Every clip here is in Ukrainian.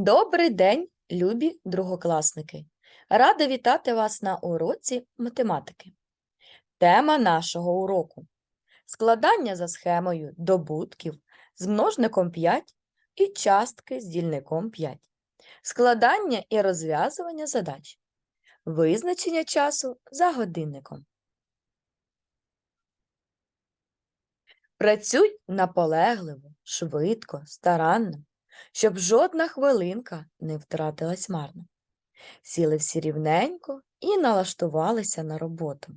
Добрий день, любі другокласники! Рада вітати вас на уроці математики. Тема нашого уроку складання за схемою добутків з множником 5 і частки з дільником 5, складання і розв'язування задач, визначення часу за годинником. Працюй наполегливо, швидко, старанно щоб жодна хвилинка не втратилась марно. Сіли всі рівненько і налаштувалися на роботу.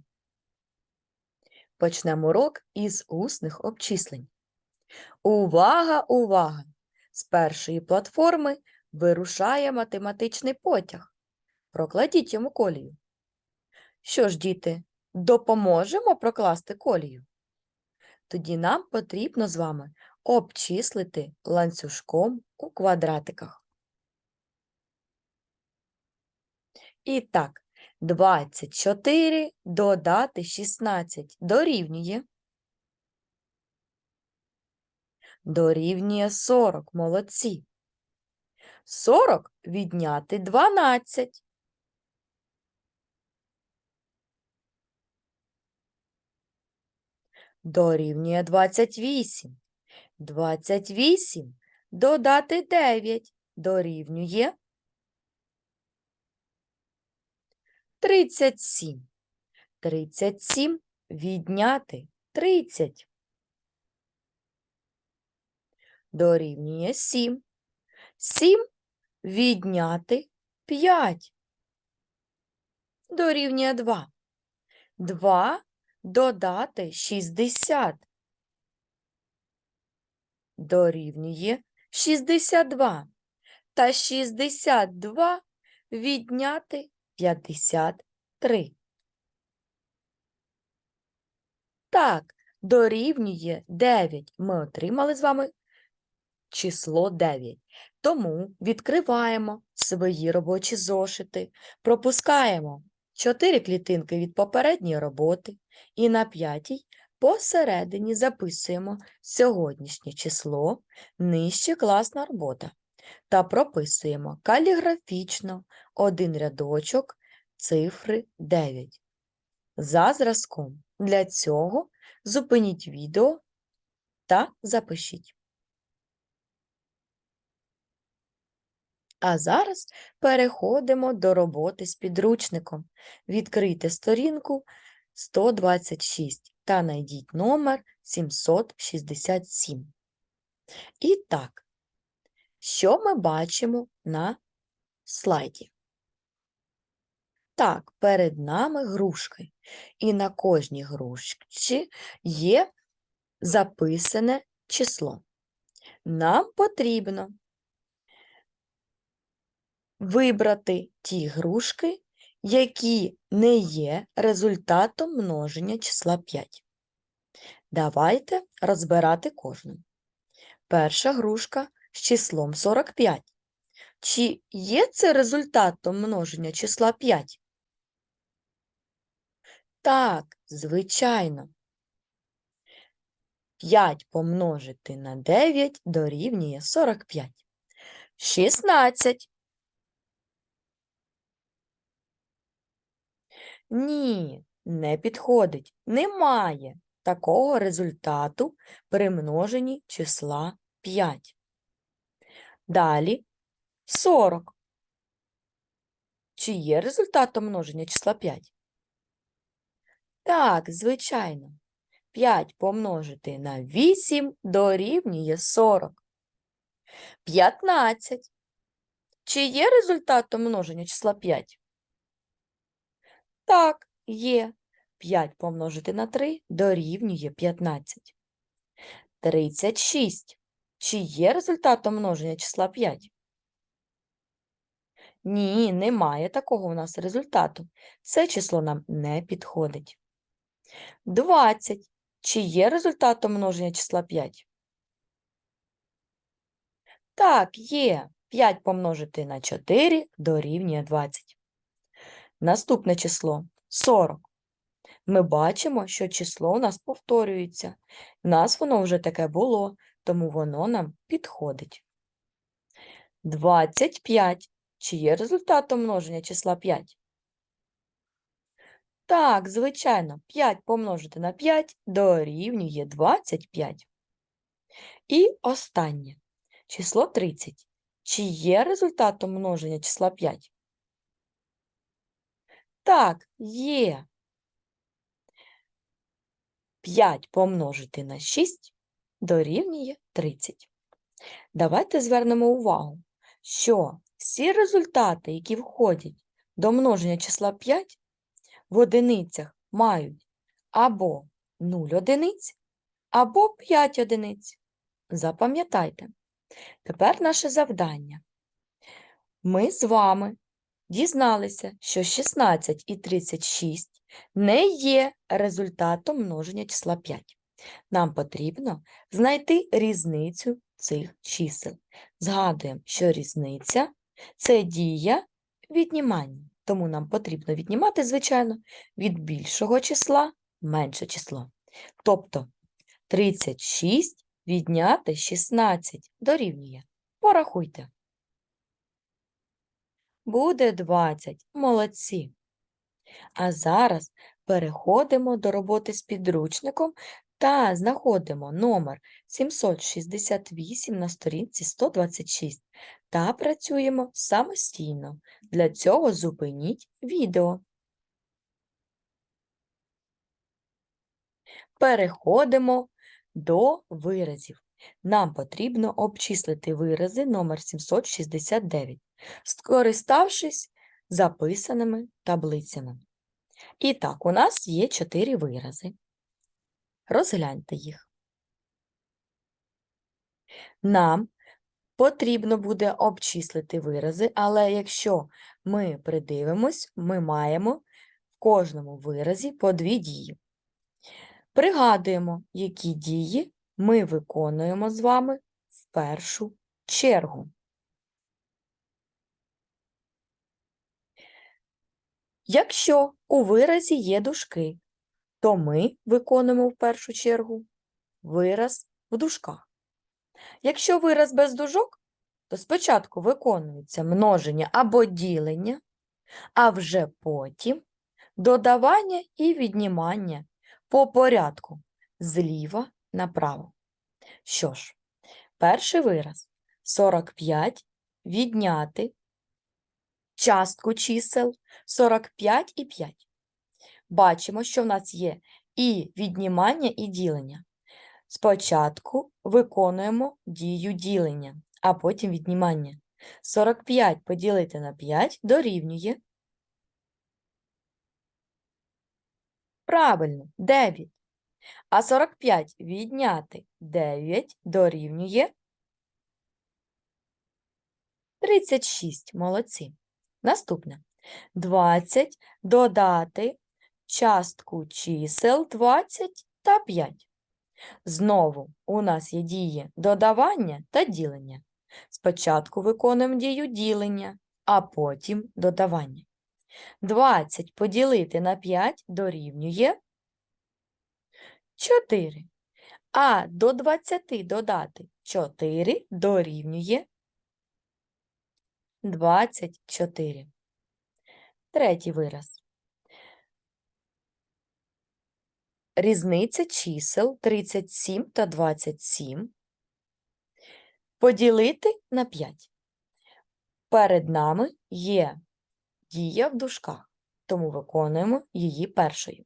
Почнемо урок із усних обчислень. Увага, увага! З першої платформи вирушає математичний потяг. Прокладіть йому колію. Що ж, діти, допоможемо прокласти колію? Тоді нам потрібно з вами обчислити ланцюжком у квадратиках. І так, 24 додати 16 дорівнює. Дорівнює 40, молодці. 40 відняти 12. Дорівнює 28. 28 додати 9 дорівнює 37. 37 відняти 30. Дорівнює 7. 7 відняти 5. Дорівнює 2. 2 додати 60 дорівнює 62. Та 62 відняти 53. Так, дорівнює 9. Ми отримали з вами число 9. Тому відкриваємо свої робочі зошити, пропускаємо 4 клітинки від попередньої роботи і на п'ятій Посередині записуємо сьогоднішнє число, нижче класна робота та прописуємо каліграфічно один рядочок цифри 9. За зразком. Для цього зупиніть відео та запишіть. А зараз переходимо до роботи з підручником. Відкрийте сторінку 126 та найдіть номер 767. І так, що ми бачимо на слайді? Так, перед нами грушки, і на кожній грушці є записане число. Нам потрібно вибрати ті грушки, які не є результатом множення числа 5. Давайте розбирати кожну. Перша грушка з числом 45. Чи є це результатом множення числа 5? Так, звичайно. 5 помножити на 9 дорівнює 45. 16 Ні, не підходить. Немає такого результату при множенні числа 5. Далі 40. Чи є результатом множення числа 5? Так, звичайно. 5 помножити на 8 дорівнює 40. 15. Чи є результатом множення числа 5? Так, є. 5 помножити на 3 дорівнює 15. 36. Чи є результатом множення числа 5? Ні, немає такого у нас результату. Це число нам не підходить. 20. Чи є результатом множення числа 5? Так, є. 5 помножити на 4 дорівнює 20. Наступне число 40. Ми бачимо, що число у нас повторюється. У нас воно вже таке було, тому воно нам підходить. 25. Чи є результатом множення числа 5? Так, звичайно, 5 помножити на 5 дорівнює 25. І останнє. Число 30. Чи є результатом множення числа 5? Так, є. 5 помножити на 6 дорівнює 30. Давайте звернемо увагу, що всі результати, які входять до множення числа 5, в одиницях мають або 0 одиниць, або 5 одиниць. Запам'ятайте. Тепер наше завдання. Ми з вами дізналися, що 16 і 36 не є результатом множення числа 5. Нам потрібно знайти різницю цих чисел. Згадуємо, що різниця це дія віднімання. Тому нам потрібно віднімати, звичайно, від більшого числа менше число. Тобто 36 відняти 16 дорівнює. Порахуйте. Буде 20. Молодці. А зараз переходимо до роботи з підручником та знаходимо номер 768 на сторінці 126 та працюємо самостійно. Для цього зупиніть відео. Переходимо до виразів. Нам потрібно обчислити вирази номер 769, скориставшись записаними таблицями. І так, у нас є чотири вирази. Розгляньте їх. Нам потрібно буде обчислити вирази, але якщо ми придивимось, ми маємо в кожному виразі по дві дії. Пригадуємо, які дії ми виконуємо з вами в першу чергу. Якщо у виразі є дужки, то ми виконуємо в першу чергу вираз в дужках. Якщо вираз без дужок, то спочатку виконується множення або ділення, а вже потім додавання і віднімання по порядку зліва направо. Що ж, перший вираз 45 відняти частку чисел 45 і 5. Бачимо, що в нас є і віднімання, і ділення. Спочатку виконуємо дію ділення, а потім віднімання. 45 поділити на 5 дорівнює. Правильно, 9. А 45 відняти 9 дорівнює 36. Молодці. Наступне. 20 додати частку чисел 20 та 5. Знову у нас є дії додавання та ділення. Спочатку виконуємо дію ділення, а потім додавання. 20 поділити на 5 дорівнює 4. А до 20 додати 4 дорівнює 24. Третій вираз. Різниця чисел 37 та 27 поділити на 5. Перед нами є дія в дужках, тому виконуємо її першою.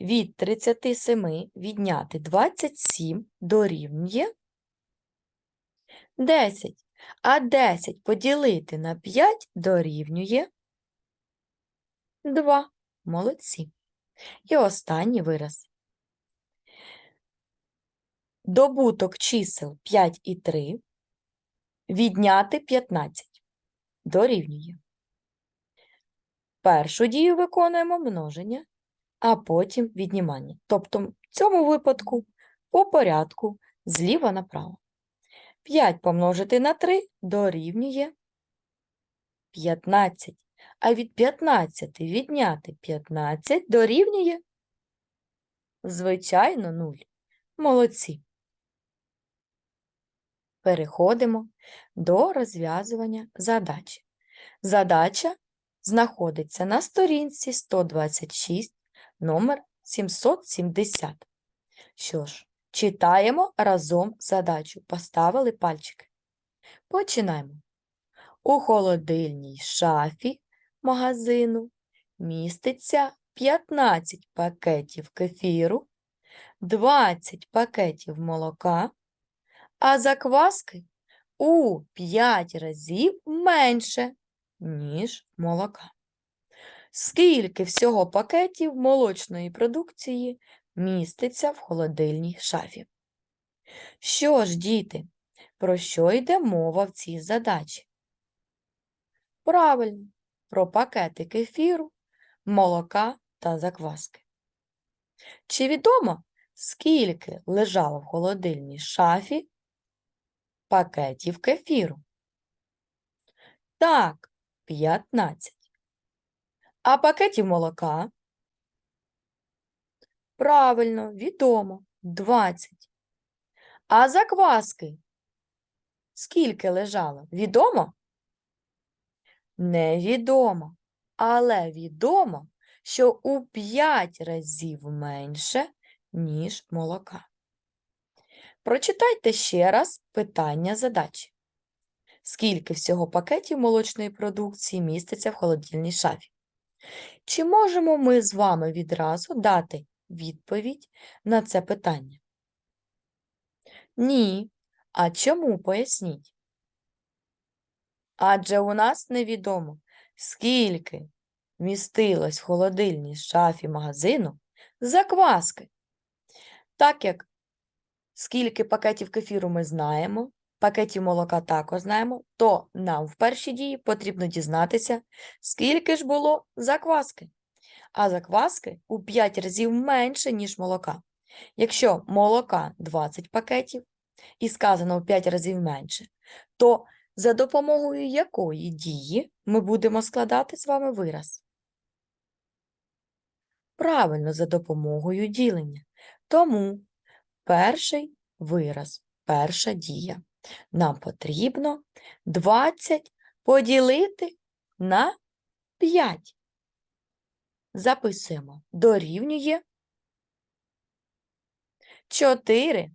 Від 37 відняти 27 дорівнює 10, а 10 поділити на 5 дорівнює 2. Молодці. І останній вираз. Добуток чисел 5 і 3 відняти 15 дорівнює. Першу дію виконуємо множення, а потім віднімання. Тобто в цьому випадку по порядку зліва направо. 5 помножити на 3 дорівнює 15 а від 15 відняти 15 дорівнює, звичайно, 0. Молодці. Переходимо до розв'язування задачі. Задача знаходиться на сторінці 126, номер 770. Що ж, читаємо разом задачу. Поставили пальчики. Починаємо. У холодильній шафі магазину міститься 15 пакетів кефіру, 20 пакетів молока, а закваски у 5 разів менше, ніж молока. Скільки всього пакетів молочної продукції міститься в холодильній шафі? Що ж, діти, про що йде мова в цій задачі? Правильно, про пакети кефіру, молока та закваски. Чи відомо, скільки лежало в холодильній шафі пакетів кефіру? Так, 15. А пакетів молока? Правильно, відомо, 20. А закваски? Скільки лежало? Відомо? Невідомо. Але відомо, що у 5 разів менше, ніж молока. Прочитайте ще раз питання задачі. Скільки всього пакетів молочної продукції міститься в холодильній шафі? Чи можемо ми з вами відразу дати відповідь на це питання? Ні. А чому поясніть? Адже у нас невідомо, скільки містилось в холодильній шафі магазину закваски. Так як скільки пакетів кефіру ми знаємо, пакетів молока також знаємо, то нам в першій дії потрібно дізнатися, скільки ж було закваски. А закваски у 5 разів менше, ніж молока. Якщо молока 20 пакетів і сказано в 5 разів менше, то за допомогою якої дії ми будемо складати з вами вираз? Правильно, за допомогою ділення. Тому перший вираз, перша дія. Нам потрібно 20 поділити на 5. Записуємо. Дорівнює 4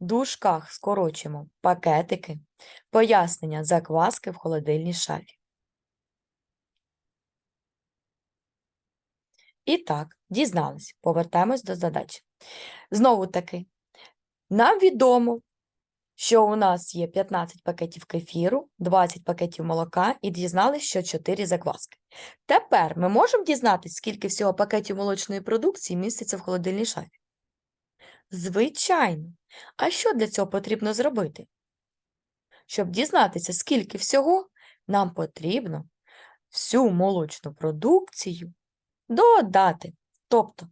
в дужках скорочимо пакетики, пояснення закваски в холодильній шафі. І так, дізнались, повертаємось до задачі. Знову таки, нам відомо, що у нас є 15 пакетів кефіру, 20 пакетів молока і дізналися, що 4 закваски. Тепер ми можемо дізнатися, скільки всього пакетів молочної продукції міститься в холодильній шафі? Звичайно. А що для цього потрібно зробити? Щоб дізнатися, скільки всього, нам потрібно всю молочну продукцію додати. Тобто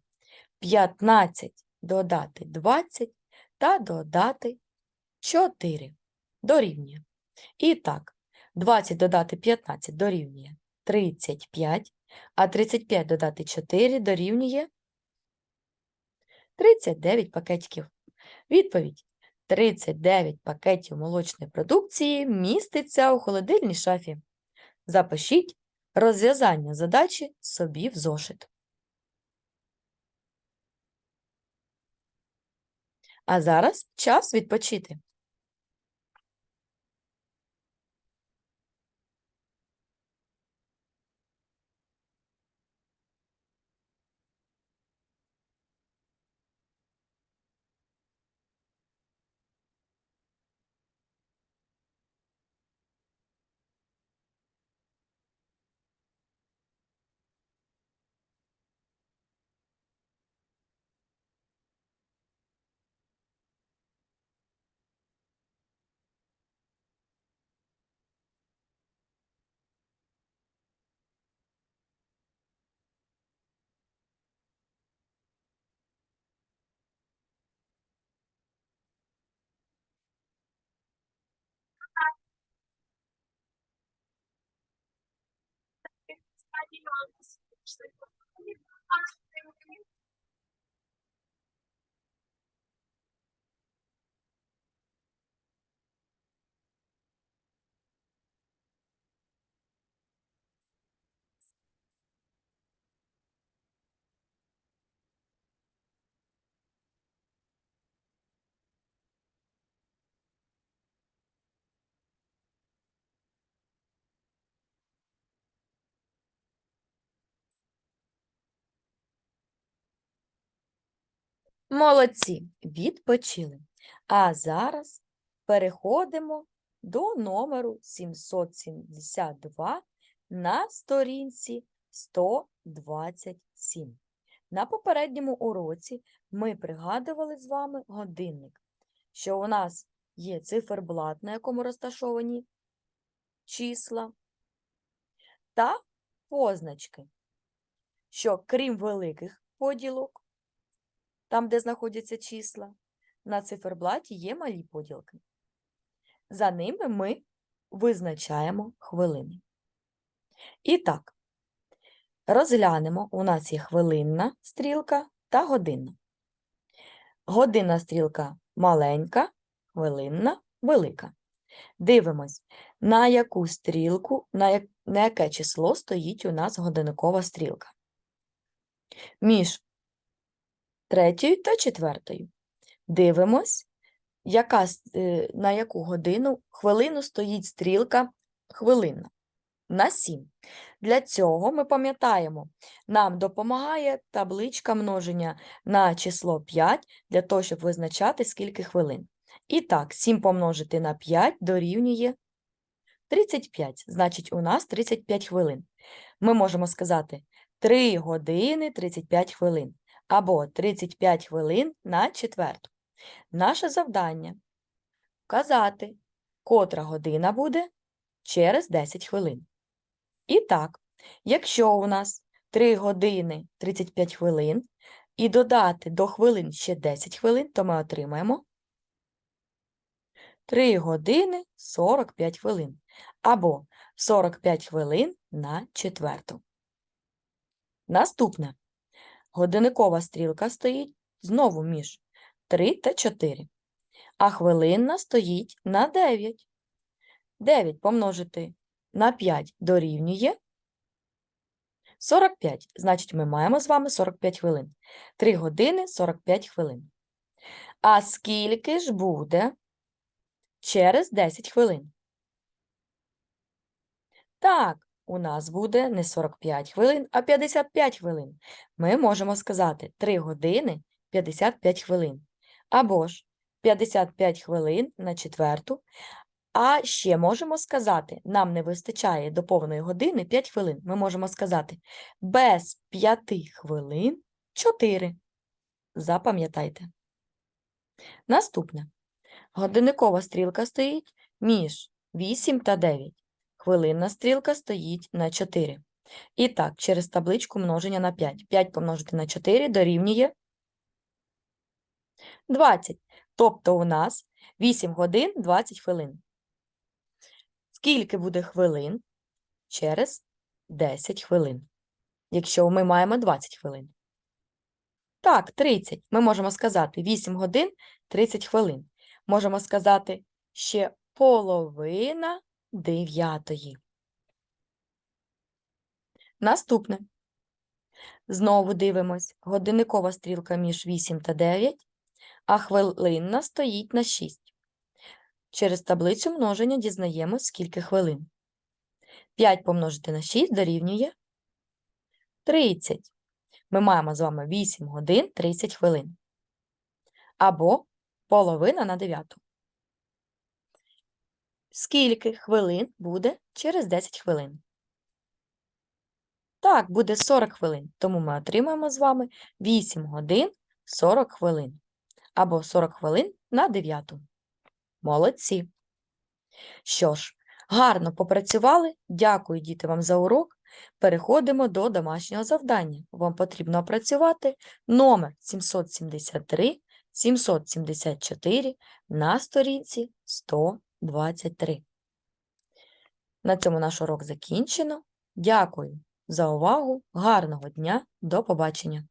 15 додати 20 та додати 4 дорівнює. І так, 20 додати 15 дорівнює 35, а 35 додати 4 дорівнює 39 пакетиків. Відповідь. 39 пакетів молочної продукції міститься у холодильній шафі. Запишіть розв'язання задачі собі в зошит. А зараз час відпочити. Thank you. Молодці, відпочили. А зараз переходимо до номеру 772 на сторінці 127. На попередньому уроці ми пригадували з вами годинник, що у нас є циферблат, на якому розташовані числа, та позначки, що крім великих поділок, там, де знаходяться числа, на циферблаті є малі поділки. За ними ми визначаємо хвилини. І так, розглянемо, у нас є хвилинна стрілка та годинна. Годинна стрілка маленька, хвилинна велика. Дивимось, на яку стрілку, на, як, на яке число стоїть у нас годинникова стрілка. Між третьою та четвертою. Дивимось, яка, е, на яку годину хвилину стоїть стрілка хвилинна. На 7. Для цього ми пам'ятаємо, нам допомагає табличка множення на число 5 для того, щоб визначати, скільки хвилин. І так, 7 помножити на 5 дорівнює 35. Значить, у нас 35 хвилин. Ми можемо сказати 3 години 35 хвилин або 35 хвилин на четверту. Наше завдання вказати, котра година буде через 10 хвилин. І так, якщо у нас 3 години 35 хвилин і додати до хвилин ще 10 хвилин, то ми отримаємо 3 години 45 хвилин або 45 хвилин на четверту. Наступне. Годинникова стрілка стоїть знову між 3 та 4, а хвилинна стоїть на 9. 9 помножити на 5 дорівнює 45. Значить, ми маємо з вами 45 хвилин. 3 години 45 хвилин. А скільки ж буде через 10 хвилин? Так, у нас буде не 45 хвилин, а 55 хвилин. Ми можемо сказати 3 години 55 хвилин. Або ж 55 хвилин на четверту. А ще можемо сказати, нам не вистачає до повної години 5 хвилин. Ми можемо сказати без 5 хвилин 4. Запам'ятайте. Наступне. Годинникова стрілка стоїть між 8 та 9. Хвилинна стрілка стоїть на 4. І так, через табличку множення на 5. 5 помножити на 4 дорівнює 20. Тобто у нас 8 годин 20 хвилин. Скільки буде хвилин через 10 хвилин? Якщо ми маємо 20 хвилин. Так, 30. Ми можемо сказати 8 годин 30 хвилин. Можемо сказати ще половина дев'ятої. Наступне. Знову дивимось. Годинникова стрілка між 8 та 9, а хвилинна стоїть на 6. Через таблицю множення дізнаємось, скільки хвилин. 5 помножити на 6 дорівнює 30. Ми маємо з вами 8 годин 30 хвилин. Або половина на 9. Скільки хвилин буде через 10 хвилин? Так, буде 40 хвилин, тому ми отримаємо з вами 8 годин 40 хвилин. Або 40 хвилин на 9. Молодці. Що ж, гарно попрацювали. Дякую, діти, вам за урок. Переходимо до домашнього завдання. Вам потрібно опрацювати номер 773, 774 на сторінці 123. На цьому наш урок закінчено. Дякую за увагу. Гарного дня. До побачення.